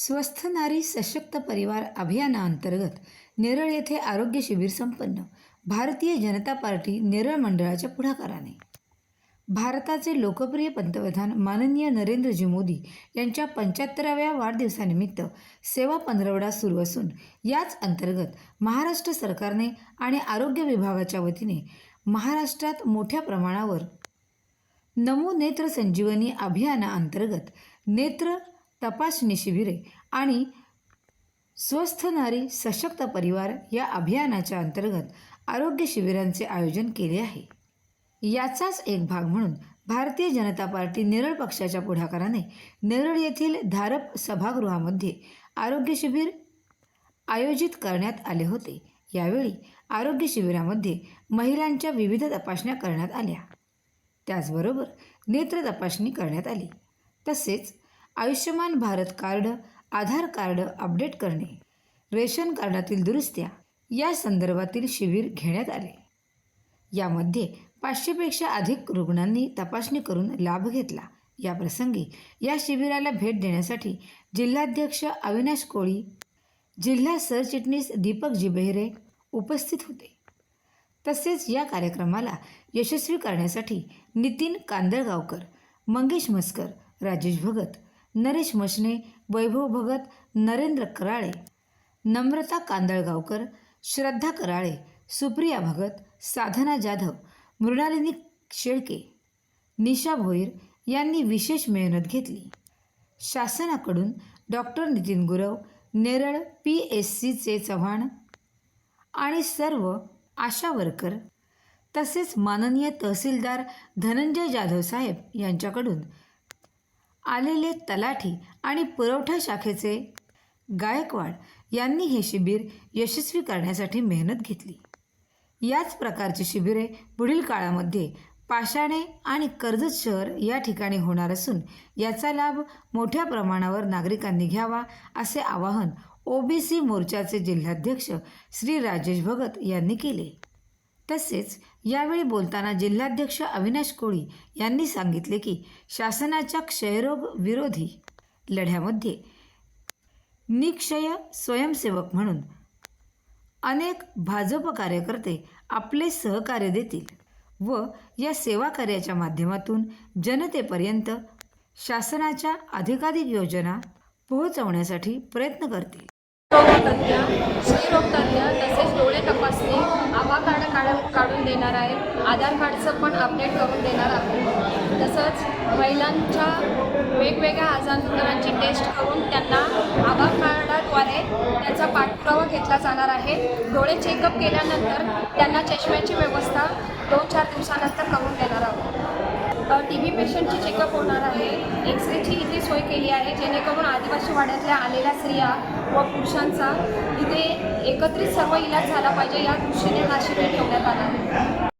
स्वस्थ नारी सशक्त परिवार अभियानाअंतर्गत नेरळ येथे आरोग्य शिबिर संपन्न. भारतीय जनता पार्टी नेरळ मंडळाच्या पुढाकाराने. भारताचे लोकप्रिय पंतप्रधान माननीय नरेंद्रजी मोदी यांच्या पंच्याहत्तराव्या वाढदिवसानिमित्त सेवा पंधरवडा सुरू असून याच अंतर्गत महाराष्ट्र सरकारने आणि आरोग्य विभागाच्या वतीने महाराष्ट्रात मोठ्या प्रमाणावर नमो नेत्र संजीवनी अभियानाअंतर्गत नेत्र तपासणी शिबिरे आणि स्वस्थ नारी सशक्त परिवार या अभियानाच्या अंतर्गत आरोग्य शिबिरांचे आयोजन केले आहे. याचाच एक भाग म्हणून भारतीय जनता पार्टी नेरळ पक्षाच्या पुढाकाराने नेरळ येथील धारप सभागृहामध्ये आरोग्य शिबिर आयोजित करण्यात आले होते. यावेळी आरोग्य शिबिरामध्ये महिलांच्या विविध तपासण्या करण्यात आल्या. त्याचबरोबर नेत्र तपासणी करण्यात आली. तसेच Ayushman Bharat card Aadhaar card update करणे रेशन कार्डातील दुरुस्त्या या संदर्भातील शिबिर घेण्यात आले. यामध्ये पाचशेपेक्षा अधिक रुग्णांनी तपासणी करून लाभ घेतला. या प्रसंगी या शिबिराला भेट देण्यासाठी जिल्हाध्यक्ष अविनाश कोळी जिल्हा सरचिटणीस दीपक जिबेहरे उपस्थित होते. तसेच या कार्यक्रमाला यशस्वी करण्यासाठी नितीन कांदळगावकर मंगेश मस्कर राजेश भगत नरेश मशने वैभव भगत नरेंद्र कराळे नम्रता कांदळगावकर श्रद्धा कराळे सुप्रिया भगत साधना जाधव मृणालिनी शेळके निशा भोईर यांनी विशेष मेहनत घेतली. शासनाकडून doctor Nitin Gurav Neral P S सीचे चव्हाण आणि सर्व आशा वर्कर तसेच माननीय तहसीलदार धनंजय जाधव साहेब यांच्याकडून आलेले तलाठी आणि पुरवठा शाखेचे गायकवाड यांनी हे शिबिर यशस्वी करण्यासाठी मेहनत घेतली. याच प्रकारची शिबिरे पुढील काळामध्ये पाषाणे आणि कर्जत शहर या ठिकाणी होणार असून याचा लाभ मोठ्या प्रमाणावर नागरिकांनी घ्यावा असे आवाहन ओबीसी मोर्चाचे जिल्हाध्यक्ष श्री राजेश भगत यांनी केले. तसेच यावेळी बोलताना जिल्हाध्यक्ष अविनाश कोळी यांनी सांगितले की शासनाच्या क्षयरोग विरोधी लढ्यामध्ये निक्षय स्वयंसेवक म्हणून अनेक भाजप कार्यकर्ते आपले सहकार्य देतील व या सेवा कार्याच्या माध्यमातून जनतेपर्यंत शासनाच्या अधिकाधिक योजना पोहोचवण्यासाठी प्रयत्न करतील. रोगतज्ञ क्षयरोगतज्ञ तसेच डोळे तपासणी आभा कार्ड काढ काढून देणार आहे. आधार कार्डचं पण अपडेट करून देणार आहोत तसंच महिलांच्या वेगवेगळ्या आजारांची टेस्ट करून त्यांना आभा कार्डाद्वारे त्याचा पाठपुरावा घेतला जाणार आहे. डोळे चेकअप केल्यानंतर त्यांना चष्म्याची व्यवस्था दोन चार दिवसानंतर करून देणार आहोत. टी बी पेशंटची चेकअप होणार आहे. एक्सरेची इथे सोय केली आहे जेणेकरून आदिवासी वाड्यातल्या आलेल्या स्त्रिया व पुरुषांचा इथे एकत्रित सर्व इलाज झाला पाहिजे या दृष्टीने हा शिबिर ठेवण्यात आला आहे.